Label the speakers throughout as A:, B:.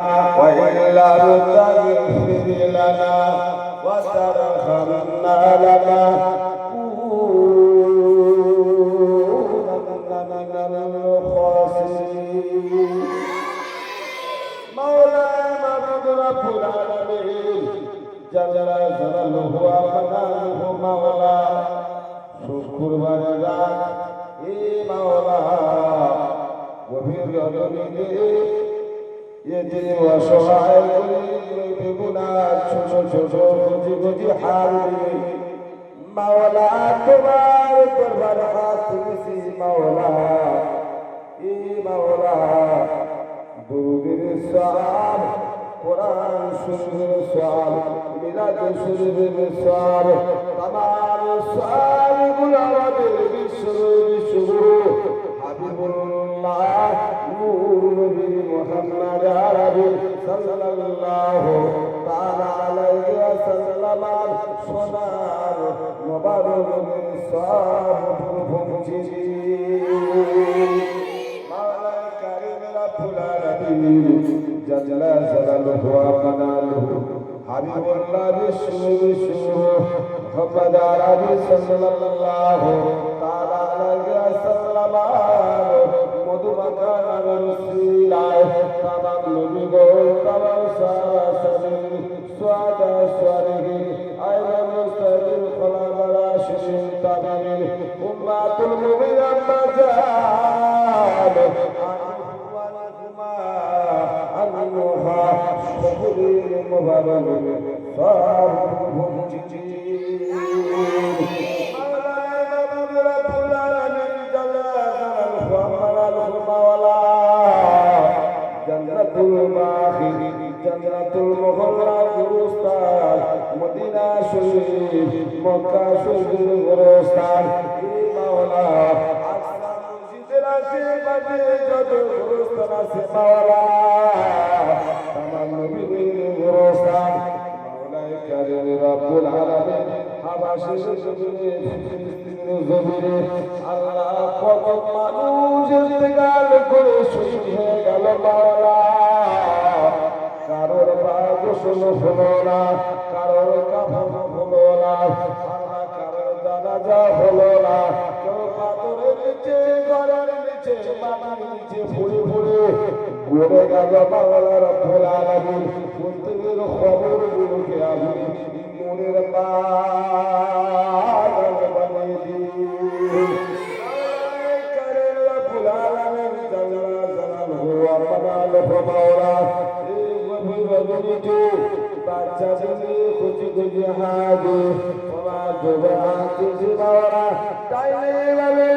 A: وإلا تغفر لنا وترحمنا لنكونن من الخاسرين مولانا رب العالمين جل جلاله ومنانه مولا شكر ورضا اي مولا وفي رضا যে অসহায় ছোট ছোট, গজি গজি হার মাওলা, তোমার দরবার হাত তুলেছি মাওলা। এই মাওলা দুরুদের সার কোরআন শরীফের সার মিলাদ বিশ্ব নবী মুহাম্মদ আরবি সাল্লাল্লাহু তাআলা আলাইহি ওয়াসাল্লাম সোনার মোবারক সব পৌঁছেছি মাওলা কারীম রব্বুল আলামিন জাল্লা জালালুহু ওয়া মানালুহু হাবিবুল্লাহ বিষ্ণু জান্নাতুল মুহল্লা গুরুস্তান মদিনা শরীফ মক্কা শরীফ গুরুস্তান মাওলা আকসা মসজিদের আশেপাশে যত গুরুস্তান আছে মাওলা রব্বুল আলামিন। হাবাসে জমিনে, ফিলিস্তিনের জমিনে আল্লাহ কত মানুষ ইন্তেকাল করে শহীদ হয়ে গেল মাওলা কারোর পা গোসল হলো না, কারোর কাফন হলো না কারোর জানাজা হলো না। কেউ পাথরের নিচে, ঘরের নিচে মাটির নিচে খবর গুলোকে আমি মনের পাগল বানিয়ে দিই করেন রব্বুল আলামিন জাল্লা জালালহু ওয়া মানালহু মাওলা এই গভীর রজনীতে বাচ্চাদের খুশি খুশি হাতে তোমার জোবে হাতে মাওলা তাইলে ভাবে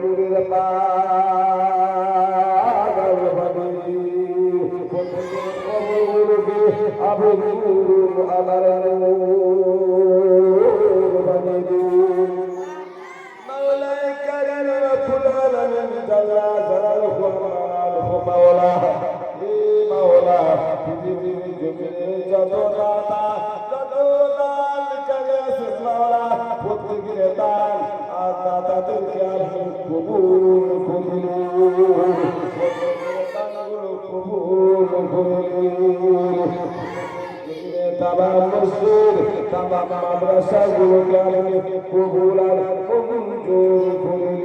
A: নূরের মাদ্রাসাগুলোকে আপনি কবুল আর কবুল করুন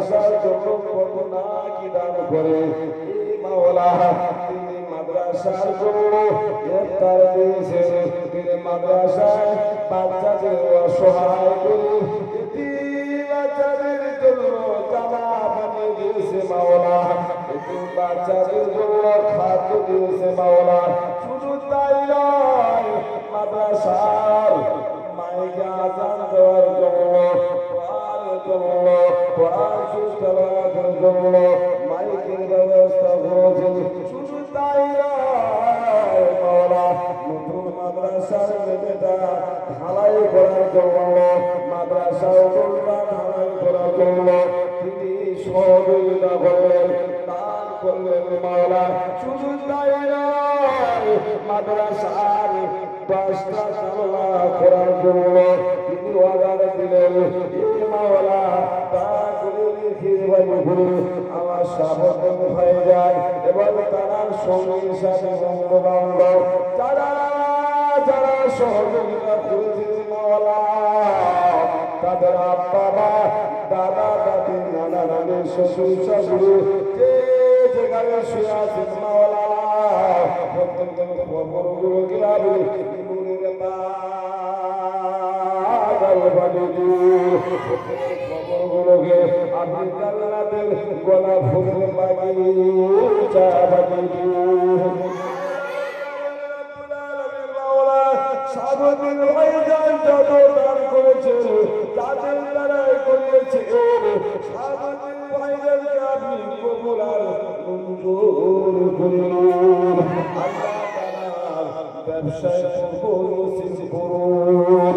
A: মাদ্রাসার জন্য কত না কি দান করে মাওলা তিনি মাদ্রাসার জন্য ইফতার দিয়েছেন তিনি মাদ্রাসায় বাচ্চাদের অসহায় করে বাচ্চাদের জন্য জামা বানিয়ে দিয়েছে মাওলা। বাচ্চাদের জন্য খাদ্য দিয়েছে মাওলা। শুধু তাই নয় মাদ্রাসার কোরআন সুস্থলাতের জন্য মাইকের ব্যবস্থা করেছেন শুধু তাই নতুন মাদ্রাসার মেয়েটা ঢালাই করার জন্য মাদ্রাসার উল্টা ঢালাই করার জন্য তিনি সহযোগিতা করলেন দান করলেন মাওলা দিলেন মাওলা তা লিখে আমার সাবধান হয়ে যায় এবং তারা সঙ্গী সাথে বন্ধু বান্ধব যারা সহযোগিতা করেছে তাদের আব্বা দাদা, দাদি, নানা নানি, শ্বশুর, শাশুড়ি, যে যেখানে শুয়ে আছেন মাওলা প্রত্যেক খবরগুলোকে আমি নুনের পাগল খবরগুলোকে আপনি জান্নাতের গোলাপ ফুলের বাগিচা বানিয়ে সাবধান হয়ে যত দান করেছেন তাদের দ্বারাই করিয়েছে। সাবধান হয়ে আপনি কবুল আর মঞ্জুর করুন ব্যবসায় করুন করুন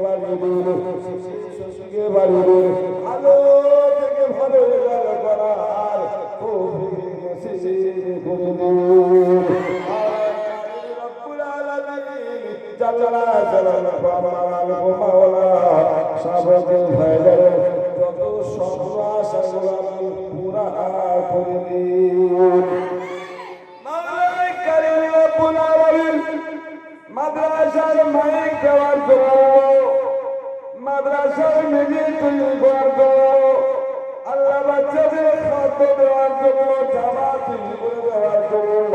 A: বাড়িয়ে দিন ভালো থেকে ভালো করার জাল্লা জালালা মাওলা হয়ে যাবে যত স্বপ্ন আশাগুলো পুরা করে দিন মাদ্রাসার মাইক দেওয়ার জন্য তৈরি করার জন্য আল্লাহ বাচ্চাদের খাদ্য দেওয়ার জন্য জামা করে দেওয়ার জন্য।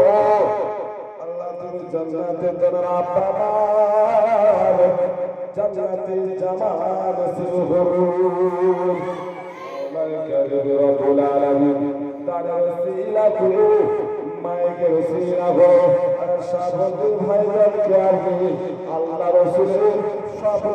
A: আল্লাহ তুমি জান্নাতে তোমার আব্বা জান্নাতে জামা নসিব করুন। রব্বুল আলামিন, তার ওসিলা করে করো। আল্লাহ রসুলের স্বপ্ন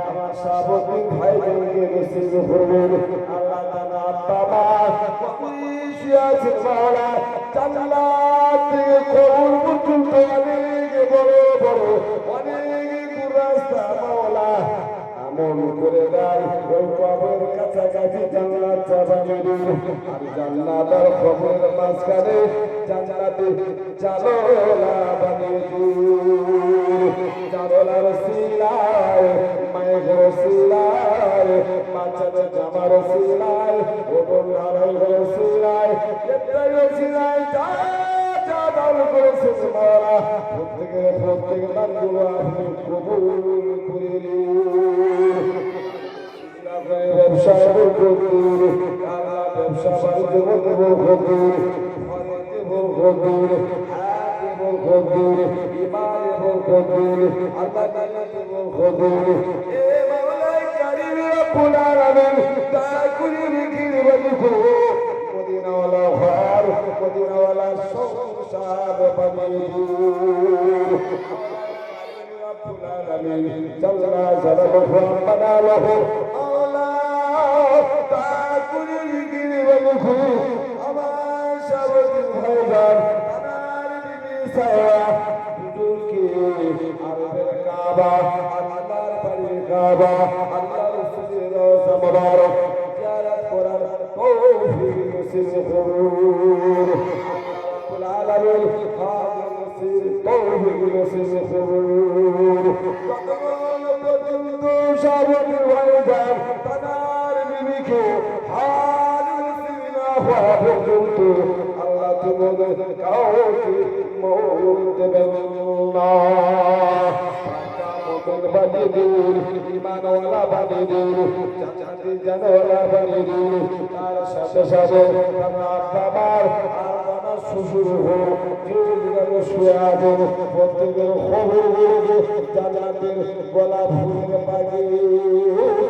A: সাবতীন ভাইদেরকে নসিব করবেন আল্লাহ তাআলা খুশি আছেন মাওলা জান্নাত কবুল পর্যন্ত অনেক বড় আমন করে দেয়। ওই কবর কাছাকাছি জান্নাত চাবানি আর জান্নাত আর কবরের মাঝখানে জান্নাতে জালোলা বানিয়ে জালোলার সিলায়, মায়ের সিলায় বাচ্চাদের জামার সিলায় ওপর নারায় সিলায়, এটাই সিলায়, যা যা দান করেছেন মারা প্রত্যেকের প্রত্যেক দানগুলো আপনি কবুল করে ব্যবসা ব্যবসা করতে বলতে বলতে মদিনাওয়ালা ঘর মদিনাওয়ালা সংসার বানিয়ে চলনা সরব রব্বানা লহু আলা তাকুল গির বলখু আমার সব ভাইজান আমার বিবি সায়া হুজুরকে আরবের কাবা আল্লাহর বাড়ির কাবা নসিব তৌফিক নসিব করুন কতক্ষণ পর্যন্ত সাবনের হয়ে যান তার বিবিকে হার না হওয়া পর্যন্ত আল্লাহ তোমাদের কাউকে মৌন দেবেন না মতন বানিয়ে দিন ইমানওয়ালা বানিয়ে দিন চাচাতি জানওয়ালা বানিয়ে দিন তার সাথে সাথে আমার বাবার আর আমার শ্বশুর হোক যে যেখানে শুয়ে আছেন প্রত্যেকের খবর বলব জানাতেন গলা ফুলের বাগে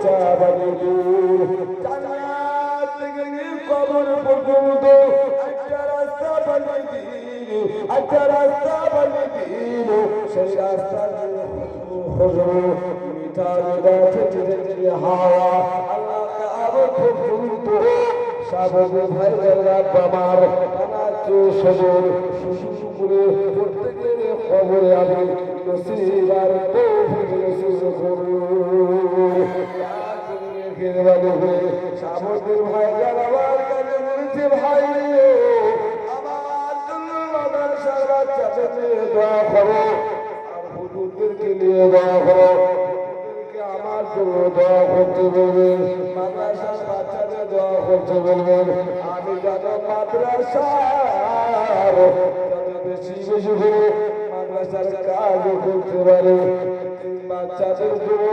A: চা বানিয়ে দিন। জান্নাত থেকে কবর পর্যন্ত একটা হাওয়া সাবধান ভাই বাবার কানাচে সবর শুশু করে প্রত্যেকের খবরে আমি নসিবার তৌফিক নসিব করুন সাবধান ভাই আমার কাছে বলেছে ভাই আমার জন্য মাদ্রাসার বাচ্চাদের দোয়া করো আর হুজুরদেরকে নিয়ে দোয়া করো। দোয়া করতে বলবেন মাদ্রাসার বাচ্চাদের দোয়া করতে বলবেন আমি যেন মাদ্রাসার বেশি বেশি করে মাদ্রাসার কাজ করতে পারে বাচ্চাদের জন্য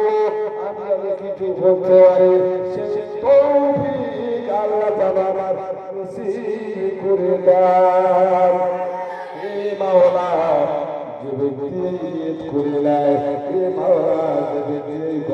A: আমি যেন কিছু করতে পারি সে তৌফিক আল্লাহ তাআলা আমার নসিব করে দেন মাওলা যে ব্যক্তি করে নেয় এ মাওলা যে ব্যক্তি এই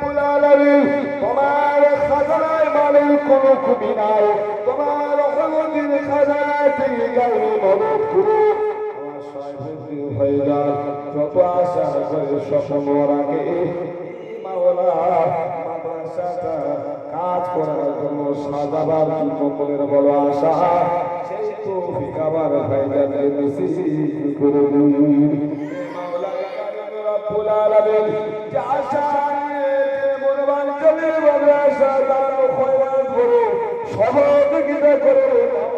A: রব্বুল আলামিন, তোমার খাজানায় মালের কোনো কমি নাই। তোমার রহমতের খাজানায় থেকে গায়ে মদত যান যত আশা করে স্বপ্ন রাখে মাওলা মাদ্রাসাটা কাজ করার জন্য সাজাবার মঙ্গলের বড় আশা? সেই তো করে দিন মাওলা রব্বুল আশা সহযোগিতা করো আমার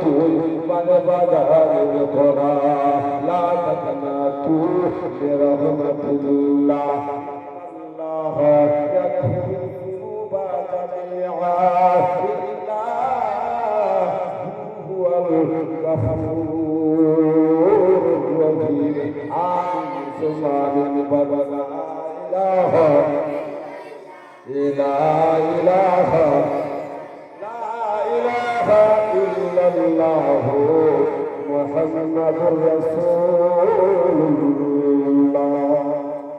A: তুই বাগানে খোরা লা তাকনা তু বেরহমতুল্লাহ